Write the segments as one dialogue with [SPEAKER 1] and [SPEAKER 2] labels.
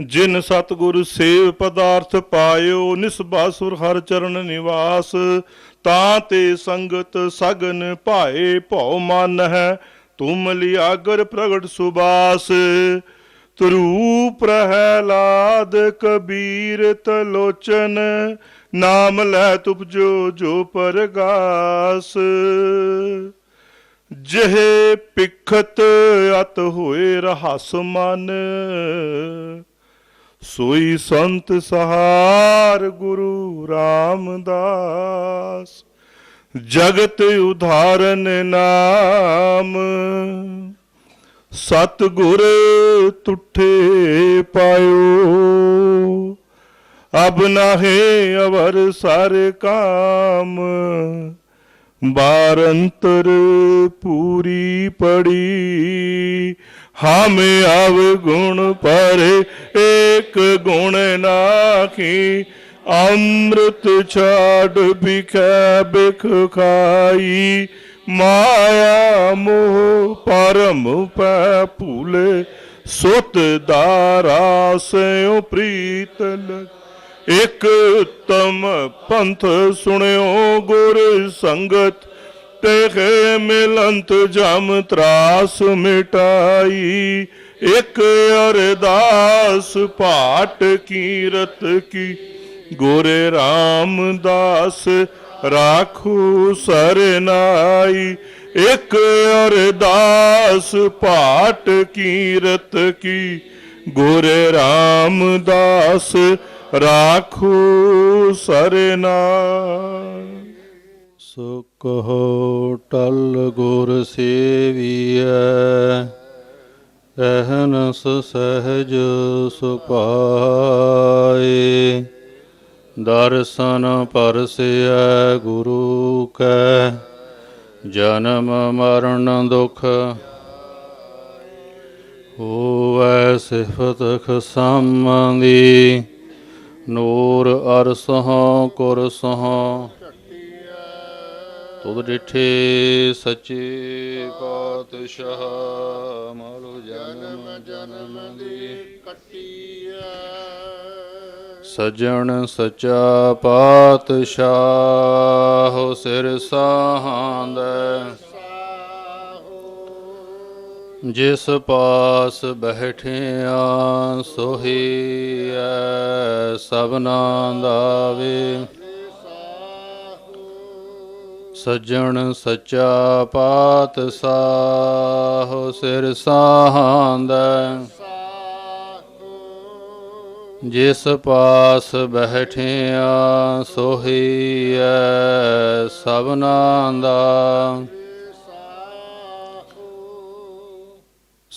[SPEAKER 1] ਜਿਨ ਸਤਿਗੁਰ ਸੇਵ ਪਦਾਰਥ ਪਾਇਓ ਨਿਸਬਾਸੁਰ ਹਰ ਚਰਨ ਨਿਵਾਸ ਤਾਂ ਤੇ ਸੰਗਤ ਸਗਨ ਭਾਏ ਭਉ ਮਨ ਹੈ ਤੁਮ ਲਿਆਗਰ ਪ੍ਰਗਟ ਸੁਬਾਸ ਤਰੂ ਪ੍ਰਹਿਲਾਦ ਕਬੀਰ ਤਲੋਚਨ ਨਾਮ ਲੈ ਤੁਪਜੋ ਜੋ ਪਰਗਾਸ ਜਿਹੇ ਪਿਖਤ ਅਤ ਹੋਏ ਰਹਸ ਮਨ ਸੋਈ ਸੰਤ ਸਹਾਰ ਗੁਰੂ ਰਾਮਦਾਸ, ਜਗਤ ਉਧਾਰਨ ਨਾਮ। ਸਤ ਗੁਰ ਤੁਠੇ ਪਾਇਓ, ਅਬ ਨਾਹੇ ਅਵਰ ਸਰ ਕਾਮ। ਬਾਰੰਤਰ ਪੂਰੀ ਪੜੀ, ਹਮ ਆਵ ਗੁਣ ਪਰ ਏਕ ਗੁਣ ਨਾਖੀ, ਅੰਮ੍ਰਿਤ ਛਾੜ ਬਿਖੈ ਬਿਖ ਖਾਈ, ਮਾਇਆ ਮੋਹ ਪਰਮ ਪੈ ਭੂਲੇ, ਸੁਤ ਦਾਰਾ ਸਿਉ ਪ੍ਰੀਤ ਲਗ ਇਕ ਤਮ ਪੰਥ ਸੁਣਿਓ ਗੁਰ ਸੰਗਤ ਤੇਖੇ ਮਿਲੰਤ ਜਮ ਤਰਾਸ ਮਿਟਾਈ। ਇਕ ਅਰਦਾਸ ਪਾਟ ਕੀਰਤ ਕੀ, ਗੋਰੇ ਰਾਮਦਾਸ ਰਾਖੂ ਸਰਨਾਈ। ਇਕ ਅਰਦਾਸ ਪਾਟ ਕੀਰਤ ਕੀ, ਗੋਰੇ ਰਾਮਦਾਸ ਰਾਖੂ ਸਰਨਾ।
[SPEAKER 2] ਸੋ ਕਹੋ ਟਲ ਗੁਰ ਸੇਵੀਐ ਰਹਿਨਸ ਸਹਿਜ ਸੁਪਾਏ। ਦਰਸ਼ਨ ਪਰਸਿਐ ਗੁਰੂ ਕੈ, ਜਨਮ ਮਰਨ ਦੁਖ ਹੋਵੈ ਸਿਫਤ ਖਸਮਦੀ ਨੂਰ ਅਰਸਹੁ ਕੁਰਸਹੁ। ਤੁਧ ਡਿਠੇ ਸੱਚੇ ਪਾਤਸ਼ਾਹ, ਮਾਲੋ ਜਨਮ ਜਨਮ ਦੀ ਸਜਣ ਸਚਾ ਪਾਤਸ਼ਾਹ ਸਿਰ ਸਾਹਾਂਦੈ ਜਿਸ ਪਾਸ ਬੈਠਿਆ ਸੋਹੀ ਐ ਸਭਨਾ ਦਾ ਵੇ। ਸੱਜਣ ਸੱਚਾ ਪਾਤ ਪਾਤਸ਼ਾਹ ਸਿਰ ਸਾਹਾਂਦੈ ਜਿਸ ਪਾਸ ਬੈਠਿਆ ਸੋਹੀ ਐ ਸਭਨਾ ਦਾ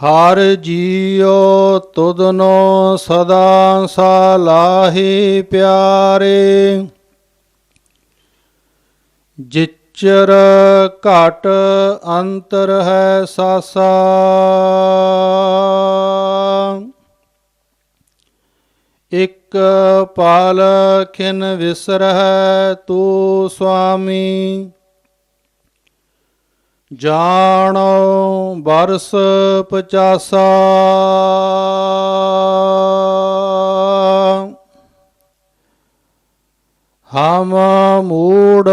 [SPEAKER 2] ਹਰ ਜੀਉ ਤੁਧਨੋ ਸਦਾ ਸਲਾਹੀ ਪਿਆਰੇ। ਜਿਚਰ ਘਟ ਅੰਤਰ ਹੈ ਸਾਸਾ। ਇਕ ਪਾਲ ਖਿਨ ਵਿਸਰਹਿ ਤੂ ਸੁਆਮੀ ਜਾਣੋ ਬਰਸ ਪਚਾਸਾ। ਹਮ ਮੂੜ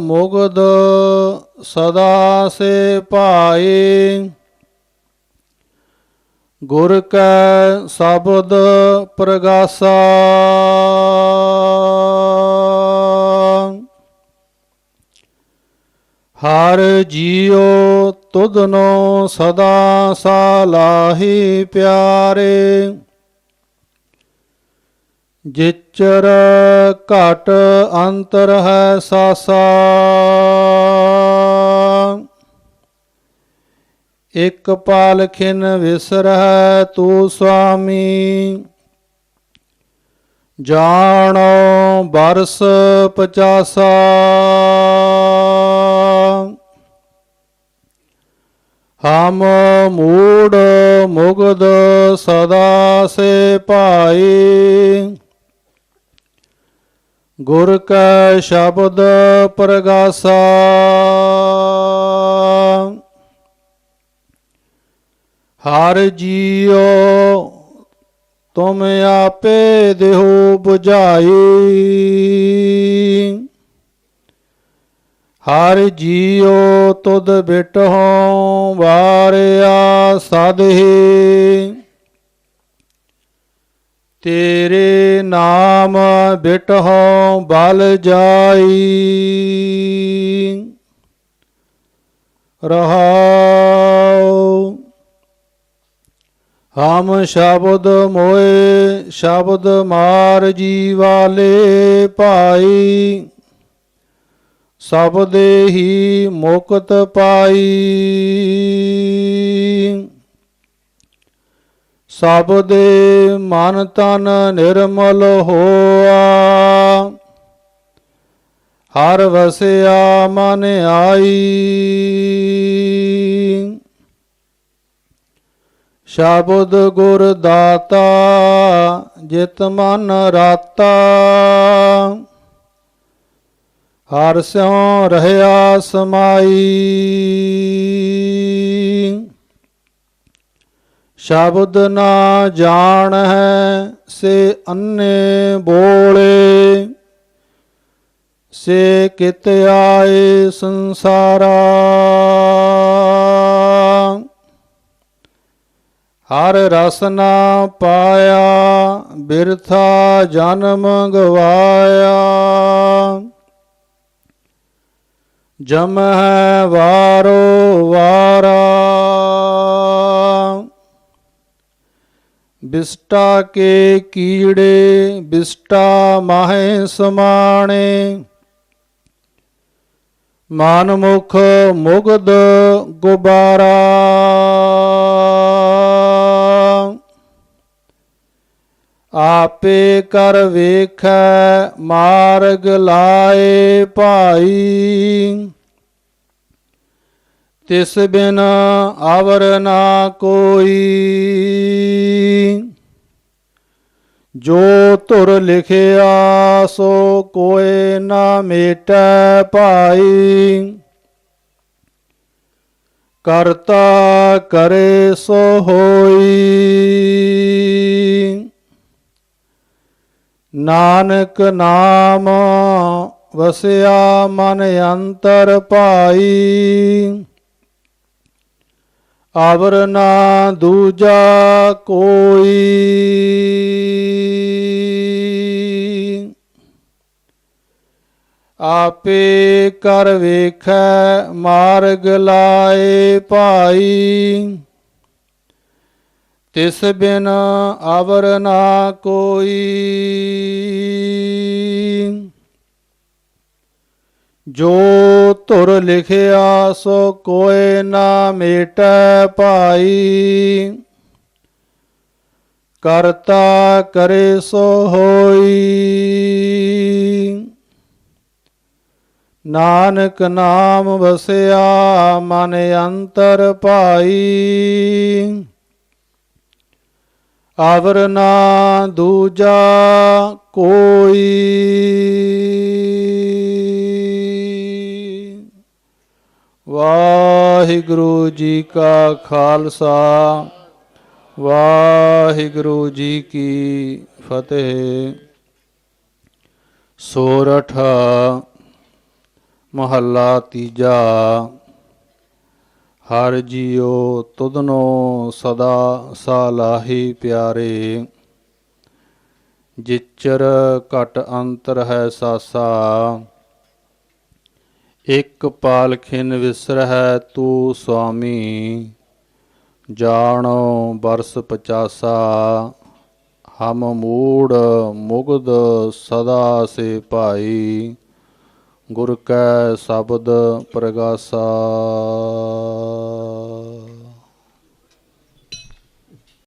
[SPEAKER 2] ਮੁਗਦ ਸਦਾ ਸੇ ਭਾਏ ਗੁਰ ਕੈ ਸ਼ਬਦ ਪ੍ਰਗਾਸਾ। ਹਰ ਜੀਉ ਤੁਧਨੋ ਸਦਾ ਸਾਲਾਹੀ ਪਿਆਰੇ। ਜਿਚਰ ਘਟ ਅੰਤਰ ਹੈ ਸਾਸਾ। ਇਕ ਪਾਲਖਿਨ ਵਿਸਰਹਿ ਤੂ ਸੁਆਮੀ ਜਾਣੋ ਬਰਸ ਪਚਾਸਾ। ਹਮ ਮੂੜ ਮੁਗਦ ਸਦਾ ਸੇ ਭਾਈ। ਗੁਰ ਕੈ ਸ਼ਬਦ ਪ੍ਰਗਾਸਾ। ਹਰ ਜੀਉ ਤੁਮ ਆਪੇ ਦੇਹੋ 부ਝਾਈ ਹਰ ਜੀਉ ਤੁਧ ਬਿਟਹੁ ਵਾਰਿਆ ਸਦਹੀ। ਤੇਰੇ ਨਾਮ ਬਿਟਹੁ ਬਲ ਜਾਈ। ਰਹਾਉ। ਹਮ ਸ਼ਬਦ ਮੋਏ ਸ਼ਬਦ ਮਾਰ ਜੀ ਵਾਲੇ ਭਾਈ। ਸਬਦੇ ਹੀ ਮੁਕਤ ਪਾਈ। ਸਭ ਦੇ ਮਨ ਤਨ ਨਿਰਮਲ ਹੋਆ। ਹਰ ਵਸਿਆ ਮਨ ਆਈ। ਸ਼ਬਦ ਗੁਰ ਦਾਤਾ ਜਿਤ ਮਨ ਰਾਤਾ। ਹਰ ਸਿਉ ਰਹਿਆ ਸਮਾਈ। ਸ਼ਬਦ ਨਾ ਜਾਣ ਹੈ ਸੇ ਅੰਨੇ ਬੋਲੇ। ਸੇ ਕਿਤ ਆਏ ਸੰਸਾਰਾ। ਹਰ ਰਸਨਾ ਪਾਇਆ ਬਿਰਥਾ ਜਨਮ ਗਵਾਇਆ। ਜਮ ਹੈ ਵਾਰੋ ਵਾਰਾ। ਬਿਸਟਾ ਕੇ ਕੀੜੇ ਬਿਸਟਾ ਮਾਹੇ ਸਮਾਣੇ। ਮਨ ਮੁਖ ਮੁਗਦ ਗੁਬਾਰਾ। ਆਪੇ ਕਰ ਵੇਖੈ, ਮਾਰਗ ਲਾਏ ਭਾਈ। ਤਿਸ ਬਿਨ ਆਵਰ ਨਾ ਕੋਈ। ਜੋ ਧੁਰ ਲਿਖਿਆ, ਸੋ ਕੋਏ ਨਾ ਮੇਟੈ ਭਾਈ। ਕਰਤਾ ਕਰੇ ਸੋ ਹੋਈ। ਨਾਨਕ ਨਾਮ ਵਸਿਆ ਮਨ ਅੰਤਰ ਪਾਈ ਆਵਰ ਨਾ ਦੂਜਾ ਕੋਈ। ਆਪੇ ਕਰ ਵੇਖੈ ਮਾਰਗ ਲਾਏ ਭਾਈ। ਤਿਸ ਬਿਨ ਆਵਰ ਨਾ ਕੋਈ। ਜੋ ਧੁਰ ਲਿਖਿਆ ਸੋ ਕੋਏ ਨਾ ਮੇਟੈ ਭਾਈ। ਕਰਤਾ ਕਰੇ ਸੋ ਹੋਈ। ਨਾਨਕ ਨਾਮ ਵਸਿਆ ਮਨ ਅੰਤਰ ਭਾਈ। ਆਵਰ ਨਾ ਦੂਜਾ ਕੋਈ। ਵਾਹਿਗੁਰੂ ਜੀ ਕਾ ਖਾਲਸਾ, ਵਾਹਿਗੁਰੂ ਜੀ ਕੀ ਫਤਿਹ। ਸੋਰਠ, ਮਹੱਲਾ ਤੀਜਾ। ਹਰ ਜੀਉ ਤੁਧਨੋ ਸਦਾ ਸਾਲਾਹੀ ਪਿਆਰੇ। ਜਿਚਰ ਘਟ ਅੰਤਰ ਹੈ ਸਾਸਾ। ਇਕ ਪਾਲਖਿਨ ਵਿਸਰਹਿ ਤੂ ਸੁਆਮੀ। ਜਾਣੋ ਬਰਸ ਪਚਾਸਾ। ਹਮ ਮੂੜ ਮੁਗਦ ਸਦਾ ਸੇ ਭਾਈ। ਗੁਰ ਕੈ ਸ਼ਬਦ ਪ੍ਰਗਾਸਾ।